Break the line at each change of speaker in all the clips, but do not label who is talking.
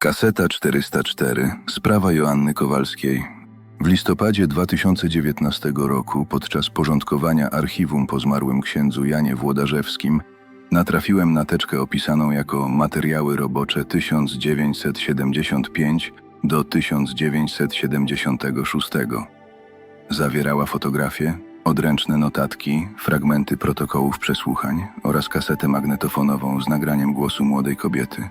Kaseta 404. Sprawa Joanny Kowalskiej. W listopadzie 2019 roku, podczas porządkowania archiwum po zmarłym księdzu Janie Włodarzewskim, natrafiłem na teczkę opisaną jako materiały robocze 1975 do 1976. Zawierała fotografie, odręczne notatki, fragmenty protokołów przesłuchań oraz kasetę magnetofonową z nagraniem głosu młodej kobiety.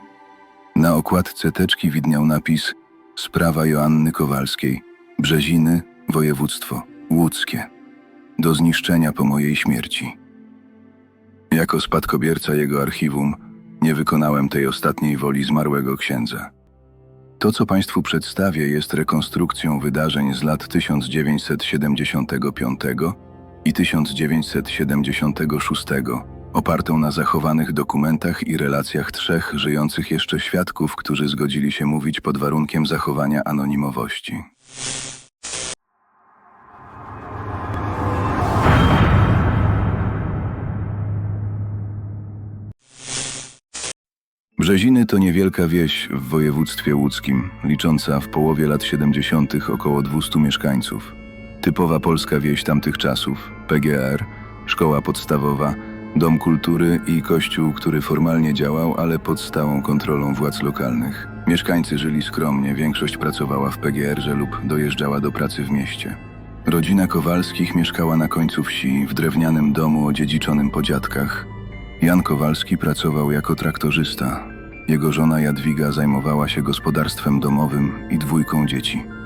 Na okładce teczki widniał napis Sprawa Joanny Kowalskiej, Brzeziny, województwo łódzkie. Do zniszczenia po mojej śmierci. Jako spadkobierca jego archiwum nie wykonałem tej ostatniej woli zmarłego księdza. To, co Państwu przedstawię, jest rekonstrukcją wydarzeń z lat 1975 i 1976, opartą na zachowanych dokumentach i relacjach trzech żyjących jeszcze świadków, którzy zgodzili się mówić pod warunkiem zachowania anonimowości. Brzeziny to niewielka wieś w województwie łódzkim, licząca w połowie lat 70. około 200 mieszkańców. Typowa polska wieś tamtych czasów, PGR, szkoła podstawowa, dom kultury i kościół, który formalnie działał, ale pod stałą kontrolą władz lokalnych. Mieszkańcy żyli skromnie, większość pracowała w PGR-ze lub dojeżdżała do pracy w mieście. Rodzina Kowalskich mieszkała na końcu wsi, w drewnianym domu odziedziczonym po dziadkach. Jan Kowalski pracował jako traktorzysta. Jego żona Jadwiga zajmowała się gospodarstwem domowym i dwójką dzieci.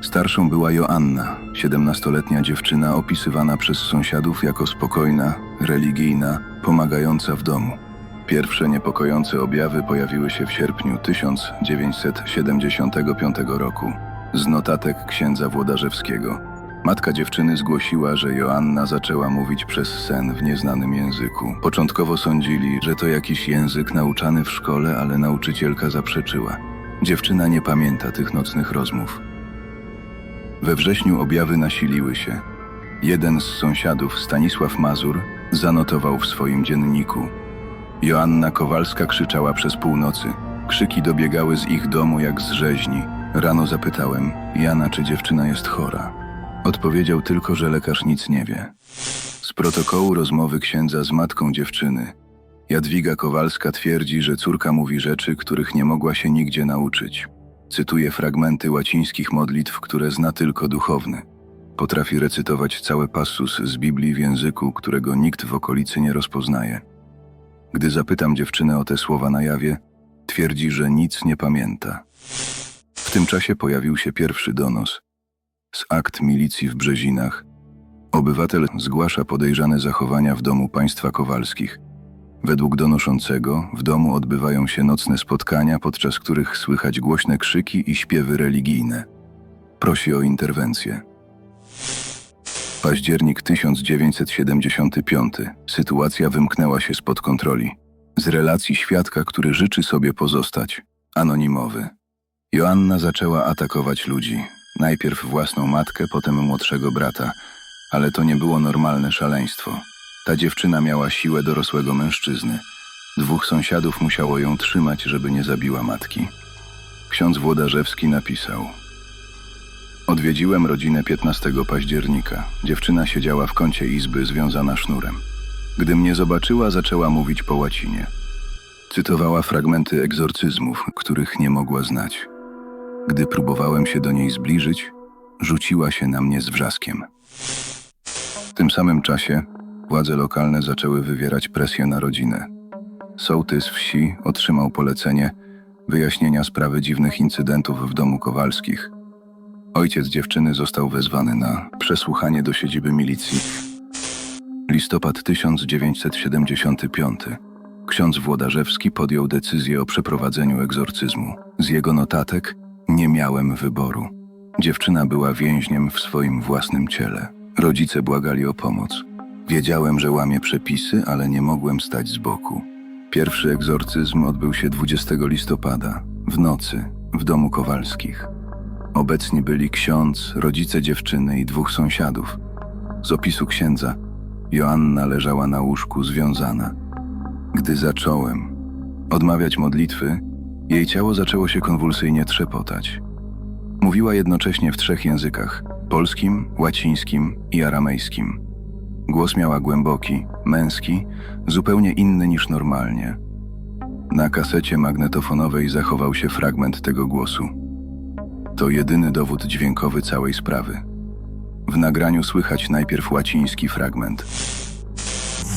Starszą była Joanna, siedemnastoletnia dziewczyna opisywana przez sąsiadów jako spokojna, religijna, pomagająca w domu. Pierwsze niepokojące objawy pojawiły się w sierpniu 1975 roku z notatek księdza Włodarzewskiego. Matka dziewczyny zgłosiła, że Joanna zaczęła mówić przez sen w nieznanym języku. Początkowo sądzili, że to jakiś język nauczany w szkole, ale nauczycielka zaprzeczyła. Dziewczyna nie pamięta tych nocnych rozmów. We wrześniu objawy nasiliły się. Jeden z sąsiadów, Stanisław Mazur, zanotował w swoim dzienniku. Joanna Kowalska krzyczała przez północy. Krzyki dobiegały z ich domu jak z rzeźni. Rano zapytałem Jana, czy dziewczyna jest chora. Odpowiedział tylko, że lekarz nic nie wie. Z protokołu rozmowy księdza z matką dziewczyny, Jadwiga Kowalska twierdzi, że córka mówi rzeczy, których nie mogła się nigdzie nauczyć. Cytuje fragmenty łacińskich modlitw, które zna tylko duchowny. Potrafi recytować cały passus z Biblii w języku, którego nikt w okolicy nie rozpoznaje. Gdy zapytam dziewczynę o te słowa na jawie, twierdzi, że nic nie pamięta. W tym czasie pojawił się pierwszy donos z akt milicji w Brzezinach. Obywatel zgłasza podejrzane zachowania w domu państwa Kowalskich. Według donoszącego w domu odbywają się nocne spotkania, podczas których słychać głośne krzyki i śpiewy religijne. Prosi o interwencję. Październik 1975. Sytuacja wymknęła się spod kontroli. Z relacji świadka, który życzy sobie pozostać anonimowy. Joanna zaczęła atakować ludzi. Najpierw własną matkę, potem młodszego brata, ale to nie było normalne szaleństwo. Ta dziewczyna miała siłę dorosłego mężczyzny. Dwóch sąsiadów musiało ją trzymać, żeby nie zabiła matki. Ksiądz Włodarzewski napisał: Odwiedziłem rodzinę 15 października. Dziewczyna siedziała w kącie izby związana sznurem. Gdy mnie zobaczyła, zaczęła mówić po łacinie. Cytowała fragmenty egzorcyzmów, których nie mogła znać. Gdy próbowałem się do niej zbliżyć, rzuciła się na mnie z wrzaskiem. W tym samym czasie władze lokalne zaczęły wywierać presję na rodzinę. Sołtys wsi otrzymał polecenie wyjaśnienia sprawy dziwnych incydentów w domu Kowalskich. Ojciec dziewczyny został wezwany na przesłuchanie do siedziby milicji. Listopad 1975. Ksiądz Włodarzewski podjął decyzję o przeprowadzeniu egzorcyzmu. Z jego notatek nie miałem wyboru. Dziewczyna była więźniem w swoim własnym ciele. Rodzice błagali o pomoc. Wiedziałem, że łamie przepisy, ale nie mogłem stać z boku. Pierwszy egzorcyzm odbył się 20 listopada, w nocy, w domu Kowalskich. Obecni byli ksiądz, rodzice dziewczyny i dwóch sąsiadów. Z opisu księdza, Joanna leżała na łóżku związana. Gdy zacząłem odmawiać modlitwy, Jej ciało zaczęło się konwulsyjnie trzepotać. Mówiła jednocześnie w trzech językach: polskim, łacińskim i aramejskim. Głos miała głęboki, męski, zupełnie inny niż normalnie. Na kasecie magnetofonowej zachował się fragment tego głosu. To jedyny dowód dźwiękowy całej sprawy. W nagraniu słychać najpierw łaciński fragment.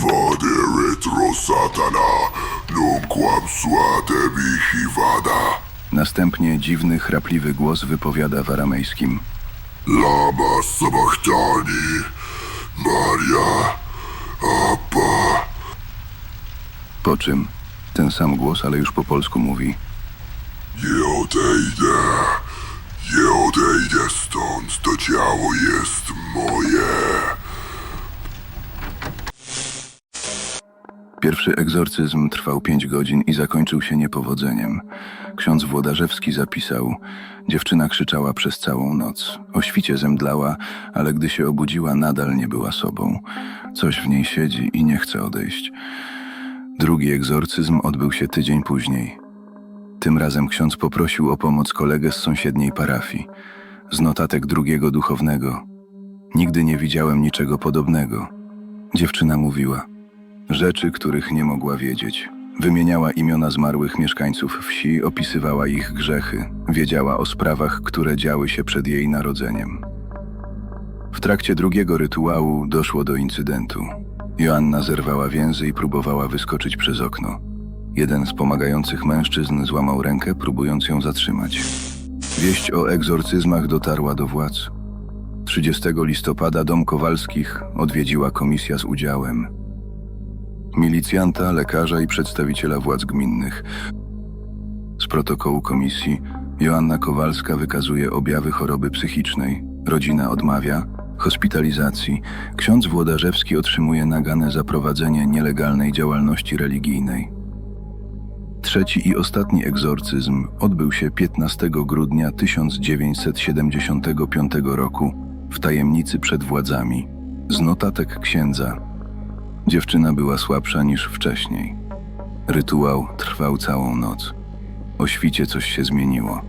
Vade retro satana, nunquam suate mihi vada.
Następnie dziwny, chrapliwy głos wypowiada w aramejskim.
Lama sabachthani, Maria, Abba.
Po czym ten sam głos, ale już po polsku mówi:
Nie odejdę, nie odejdę stąd, to ciało jest moje.
Pierwszy egzorcyzm trwał pięć godzin i zakończył się niepowodzeniem. Ksiądz Włodarzewski zapisał: Dziewczyna krzyczała przez całą noc. O świcie zemdlała, ale gdy się obudziła, nadal nie była sobą. Coś w niej siedzi i nie chce odejść. Drugi egzorcyzm odbył się tydzień później. Tym razem ksiądz poprosił o pomoc kolegę z sąsiedniej parafii. Z notatek drugiego duchownego. Nigdy nie widziałem niczego podobnego. Dziewczyna mówiła rzeczy, których nie mogła wiedzieć. Wymieniała imiona zmarłych mieszkańców wsi, opisywała ich grzechy, wiedziała o sprawach, które działy się przed jej narodzeniem. W trakcie drugiego rytuału doszło do incydentu. Joanna zerwała więzy i próbowała wyskoczyć przez okno. Jeden z pomagających mężczyzn złamał rękę, próbując ją zatrzymać. Wieść o egzorcyzmach dotarła do władz. 30 listopada dom Kowalskich odwiedziła komisja z udziałem milicjanta, lekarza i przedstawiciela władz gminnych. Z protokołu komisji Joanna Kowalska wykazuje objawy choroby psychicznej, rodzina odmawia hospitalizacji, ksiądz Włodarzewski otrzymuje nagane za prowadzenie nielegalnej działalności religijnej. Trzeci i ostatni egzorcyzm odbył się 15 grudnia 1975 roku w tajemnicy przed władzami, z notatek księdza Dziewczyna była słabsza niż wcześniej. Rytuał trwał całą noc. O świcie coś się zmieniło.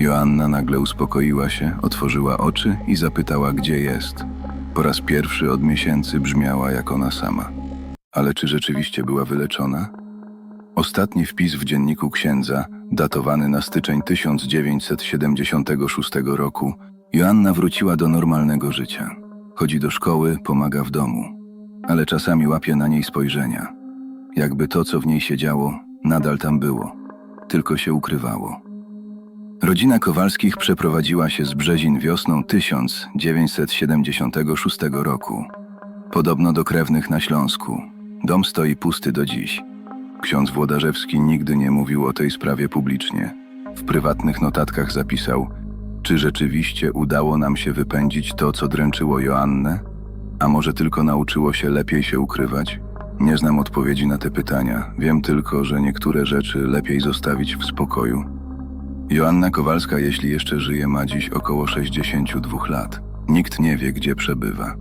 Joanna nagle uspokoiła się, otworzyła oczy i zapytała, gdzie jest. Po raz pierwszy od miesięcy brzmiała jak ona sama. Ale czy rzeczywiście była wyleczona? Ostatni wpis w dzienniku księdza, datowany na styczeń 1976 roku, Joanna wróciła do normalnego życia. Chodzi do szkoły, pomaga w domu ale czasami łapie na niej spojrzenia. Jakby to, co w niej się działo, nadal tam było, tylko się ukrywało. Rodzina Kowalskich przeprowadziła się z Brzezin wiosną 1976 roku. Podobno do krewnych na Śląsku. Dom stoi pusty do dziś. Ksiądz Włodarzewski nigdy nie mówił o tej sprawie publicznie. W prywatnych notatkach zapisał: Czy rzeczywiście udało nam się wypędzić to, co dręczyło Joannę? A może tylko nauczyło się lepiej się ukrywać? Nie znam odpowiedzi na te pytania. Wiem tylko, że niektóre rzeczy lepiej zostawić w spokoju. Joanna Kowalska, jeśli jeszcze żyje, ma dziś około 62 lat. Nikt nie wie, gdzie przebywa.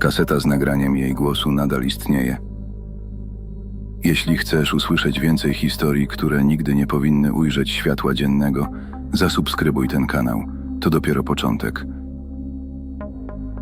Kaseta z nagraniem jej głosu nadal istnieje. Jeśli chcesz usłyszeć więcej historii, które nigdy nie powinny ujrzeć światła dziennego, zasubskrybuj ten kanał. To dopiero początek.